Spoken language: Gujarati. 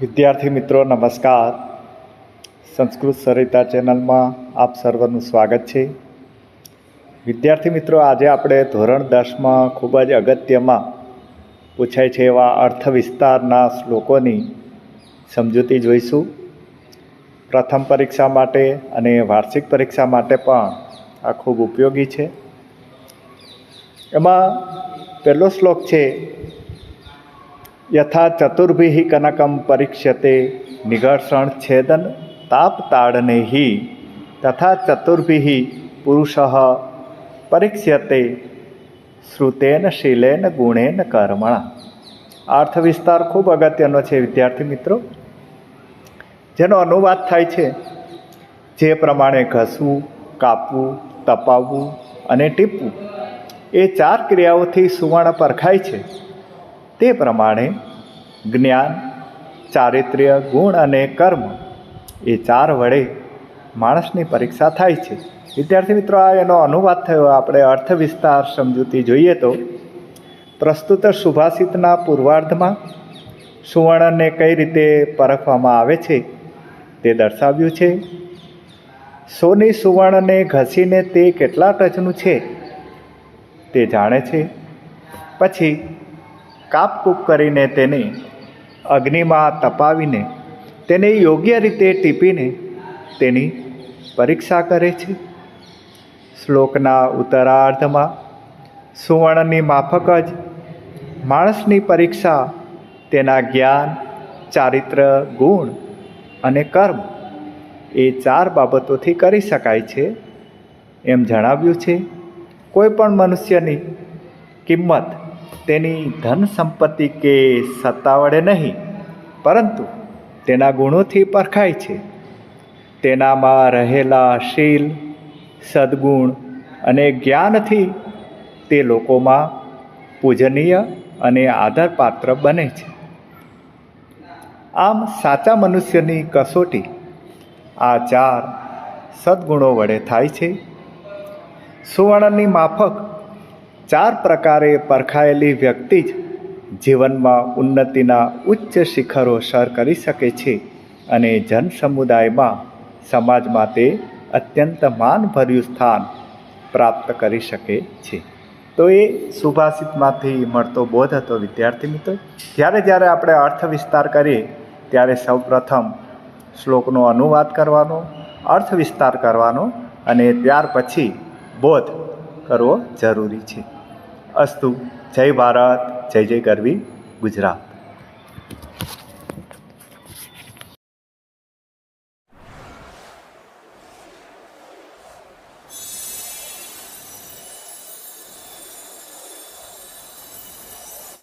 વિદ્યાર્થી મિત્રો, નમસ્કાર. સંસ્કૃત સરિતા ચેનલમાં આપ સર્વનું સ્વાગત છે. વિદ્યાર્થી મિત્રો, આજે આપણે ધોરણ દસમાં ખૂબ જ અગત્યમાં પૂછાય છે એવા અર્થ વિસ્તારના શ્લોકોની સમજૂતી જોઈશું. પ્રથમ પરીક્ષા માટે અને વાર્ષિક પરીક્ષા માટે પણ આ ખૂબ ઉપયોગી છે. એમાં પહેલો શ્લોક છે, યથા ચતુર્ભિ કનકમ પરીક્ષ્યતે નિઘર્ષણ છેદન તાપ તાડનૈ તથા ચતુર્ભિ પુરુષ પરીક્ષ્યતે શ્રુતેન શીલેન ગુણેન કર્મણા. અર્થ વિસ્તાર ખૂબ અગત્યનો છે, વિદ્યાર્થી મિત્રો. જેનો અનુવાદ થાય છે, જે પ્રમાણે ઘસવું, કાપવું, તપાવવું અને ટીપવું. એ ચાર ક્રિયાઓથી સુવર્ણ પરખાય છે. તે પ્રમાણે જ્ઞાન, ચારિત્ર્ય, ગુણ અને કર્મ એ ચાર વડે માણસની પરીક્ષા થાય છે. વિદ્યાર્થી મિત્રો, આ એનો અનુવાદ થયો. આપણે અર્થ વિસ્તાર સમજૂતી જોઈએ તો પ્રસ્તુત સુભાષિતના પૂર્વાર્ધમાં સુવર્ણને કઈ રીતે પરખવામાં આવે છે તે દર્શાવ્યું છે. સોની સુવર્ણને ઘસીને તે કેટલા ટચનું છે? તે જાણે છે. પછી કાપકૂપ કરીને તેને અગ્નિમાં તપાવીને તેને યોગ્ય રીતે ટીપીને તેની પરીક્ષા કરે છે. શ્લોકના ઉત્તરાર્ધમાં સુવર્ણની માફક જ માણસની પરીક્ષા, તેના જ્ઞાન, ચારિત્ર, ગુણ અને કર્મ એ ચાર બાબતોથી કરી શકાય છે એમ જણાવ્યું છે. કોઈ પણ મનુષ્યની કિંમત તેની ધન સંપત્તિ કે સત્તા વડે નહીં, પરંતુ તેના ગુણોથી પરખાય છે. તેનામાં રહેલા શીલ, સદ્ગુણ અને જ્ઞાનથી તે લોકોમાં પૂજનીય અને આદરપાત્ર બને છે. આમ સાચા મનુષ્યની કસોટી આ ચાર સદ્ગુણો વડે થાય છે. સુવર્ણની માફક ચાર પ્રકારે પરખાયેલી વ્યક્તિ જ જીવનમાં ઉન્નતિના ઉચ્ચ શિખરો સર કરી શકે છે અને જન સમુદાયમાં સમાજમાં તે અત્યંત માનભર્યું સ્થાન પ્રાપ્ત કરી શકે છે. તો એ સુભાષિતમાંથી મળતો બોધ હતો, વિદ્યાર્થી મિત્રો. જ્યારે જ્યારે આપણે અર્થ વિસ્તાર કરીએ, ત્યારે સૌપ્રથમ શ્લોકનો અનુવાદ કરવાનો, અર્થ વિસ્તાર કરવાનો અને ત્યાર પછી બોધ કરવો જરૂરી છે. અસ્તુ જય ભારત જય જય ગરવી ગુજરાત.